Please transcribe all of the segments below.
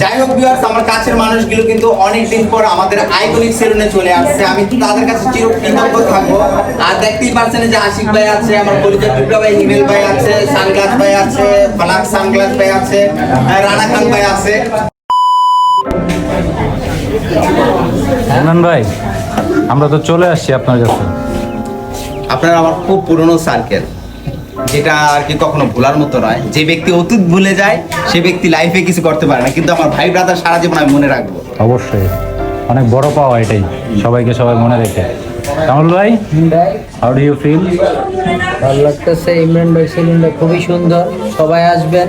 যাই হোক ভিউয়ার্স আমার কাছের মানুষগুলো কিন্তু অনেকদিন পর আমাদের আইকনিক সেলুনে চলে আসছে। আমি তাদের কাছে চিরকৃতজ্ঞ থাকব। আর দেখতেই পাচ্ছেন যে আশিক ভাই আছে আমার পরিচয় টুকরা ভাই হিমেল ভাই আছে সানগ্লাস ভাই আছে ব্ল্যাক সানগ্লাস ভাই আছে রানা খান ভাই আছে। হান্নান ভাই আমরা তো চলে আসছি আপনার কাছে। আপনার আমার খুব পুরনো সার্কেল যেটা আর কি কখনো ভোলার মতো নয়। যে ব্যক্তি অতীত ভুলে যায় সে ব্যক্তি লাইফে কিছু করতে পারে না। কিন্তু আমার ভাই ব্রাদার সারা জীবন আমি মনে রাখব। অবশ্যই। অনেক বড় পাওয়া এটাই। সবাইকে সবাই মনে রেখে। কামল ভাই হাউ ডু ইউ ফিল ভালো লাগতেছে ইমরান ভাই সেলুনটা খুবই সুন্দর। সবাই আসবেন।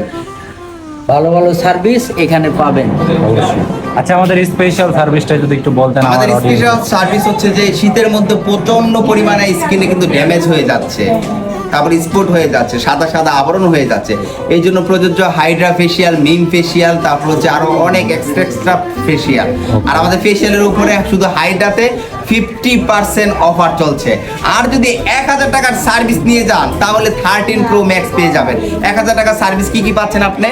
ভালো ভালো সার্ভিস এখানে পাবেন। অবশ্যই। আচ্ছা আমাদের স্পেশাল সার্ভিসটা যদি একটু বলতেন আমাদের স্পেশাল সার্ভিস হচ্ছে যে শীতের মধ্যে প্রচণ্ড পরিমাণে স্কিনে কিন্তু ড্যামেজ হয়ে যাচ্ছে। তারপর স্পট হয়ে যাচ্ছে সাদা সাদা আবরণ হয়ে যাচ্ছে। এই জন্য প্রযোজ্য হাইড্রা ফেসিয়াল মিম ফেসিয়াল তারপর হচ্ছে আরও অনেক এক্সট্রা এক্সট্রা ফেসিয়াল আর আমাদের ফেসিয়ালের উপরে শুধু হাইড্রাতে ফিফটি পার্সেন্ট অফার চলছে। আর যদি এক হাজার টাকার সার্ভিস নিয়ে যান তাহলে থার্টিন প্রো ম্যাক্স পেয়ে যাবেন। এক হাজার টাকার সার্ভিস কি কি পাচ্ছেন আপনি?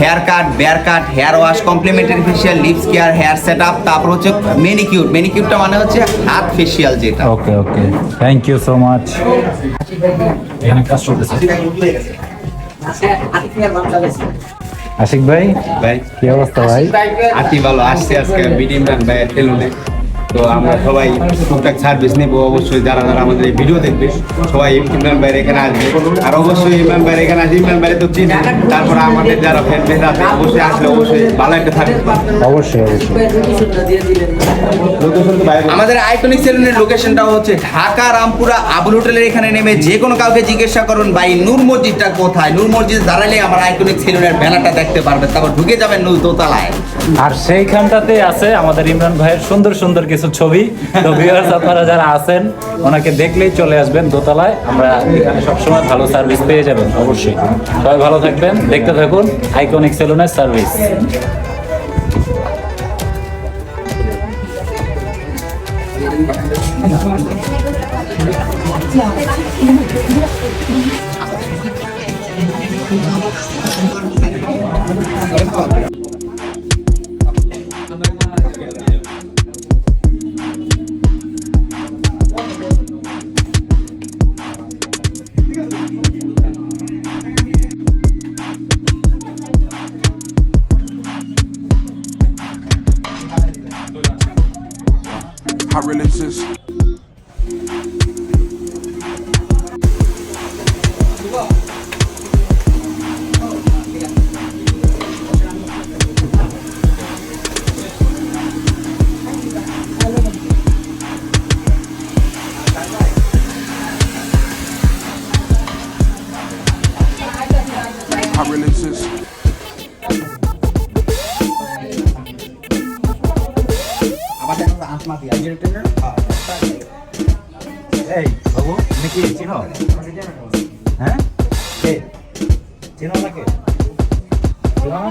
Hair cut beard cut hair wash complimentary facial lips care hair set up তারপর হচ্ছে মেনিকিউর মেনিকিউরটা মানে হচ্ছে হাত ফেসিয়াল যেটা। Okay okay thank you so much এখানে কাজ চলতেছে আশিক ভাই ভাই। কি অবস্থা ভাই? আতি ভালো আসছে আজকে ইমরান ভাইয়ের সেলুনে তো আমরা সবাই টুকটাক সার্ভিস নেব অবশ্যই যারা যারা আমাদের এই ভিডিও দেখবে সবাই ইমরান ভাইয়ের এখানে আসবে। আর অবশ্যই ইমরান ভাইয়ের এখানে আসবে ইমরান ভাইয়ের তো চিনি। তারপর আমাদের যারা ফ্যান ফ্যান আছে অবশ্যই আসলে অবশ্যই ভালো একটা থাকবে অবশ্যই অবশ্যই। আমাদের আইকনিক সেলুনের লোকেশনটা হচ্ছে ঢাকা রামপুরা আবুল হোটেলের এখানে নেমে যে কোনো কাউকে জিজ্ঞাসা করুন ভাই নূর মসজিদটা কোথায়? নূর মসজিদ দাঁড়ালে আমার আইকনিক সেলুনের ব্যানারটা দেখতে পারবে। তারপর ঢুকে যাবেন নূর দোতলায়। আর সেইখানটাতে আছে আমাদের ইমরান ভাইয়ের সুন্দর সুন্দর কিছু ছবি। তো ভিউয়ার্স আপনারা যারা আছেন ওনাকে দেখলেই চলে আসবেন দোতলায়। আমরা এখানে সবসময় ভালো সার্ভিস পেয়ে যাবেন অবশ্যই। সবাই ভালো থাকবেন দেখতে থাকুন আইকনিক সেলুনের সার্ভিস 好，我们快。relatives. Look. এই বাবু তুমি কি চিনো? হ্যাঁ? কে? চিনো নাকি চিনো না?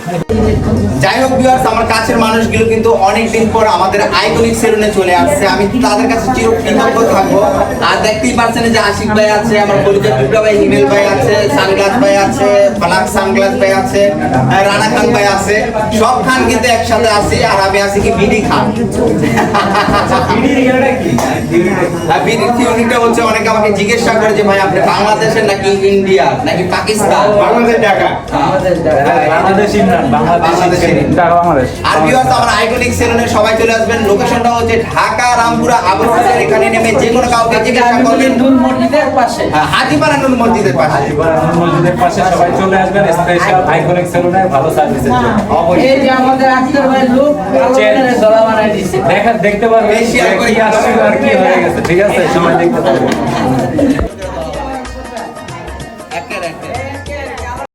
যাই হোক ভিউয়ার্স আমার কাছের মানুষগুলো কিন্তু অনেকদিন পর আমাদের আইকনিক সেলুনে চলে আসছে। আমি তাদের কাছে চির কৃতজ্ঞ থাকব। আর দেখতেই পাচ্ছেন যে আশিক ভাই আছে আমার পরিচয় টুকরা ভাই হিমেল ভাই আছে সানগ্লাস ভাই আছে ব্ল্যাক সানগ্লাস ভাই আছে রানা খান ভাই আছে। সব খান কিন্তু একসাথে আছি আর আমি আছি কি বিডি খান। আর থিওরিটা হচ্ছে অনেকে আমাকে জিজ্ঞাসা করে যে ভাই আপনি বাংলাদেশের নাকি ইন্ডিয়া নাকি পাকিস্তান? বাংলাদেশ ঢাকা। বাংলাদেশ বাংলাদেশ ইমরান। ঢাকা বাংলাদেশ আর ভিউয়ার্স আমার আইকনিক সেলুনে সবাই চলে আসবেন। লোকেশনটা হচ্ছে ঢাকা রামপুরা আবু এখানে নেমে যে কোনো কাউকে জিজ্ঞাসা করবেন। নূর মসজিদের পাশে। হ্যাঁ, হাতিপাড়া নুন মসজিদের পাশে। এবার আমার মসজিদের পাশে সবাই চলে আসবেন। স্পেশাল আইকনিক সেলুনের ভালো সার্ভিসের জন্য। এই যে আমাদের আক্তার ভাই লোক ভালো চেন। বানাই দিছে। দেখা দেখতে পারবেন Facial কি আসছিল আর কি হয়ে গেছে। ঠিক আছে সবাই দেখতে পারবেন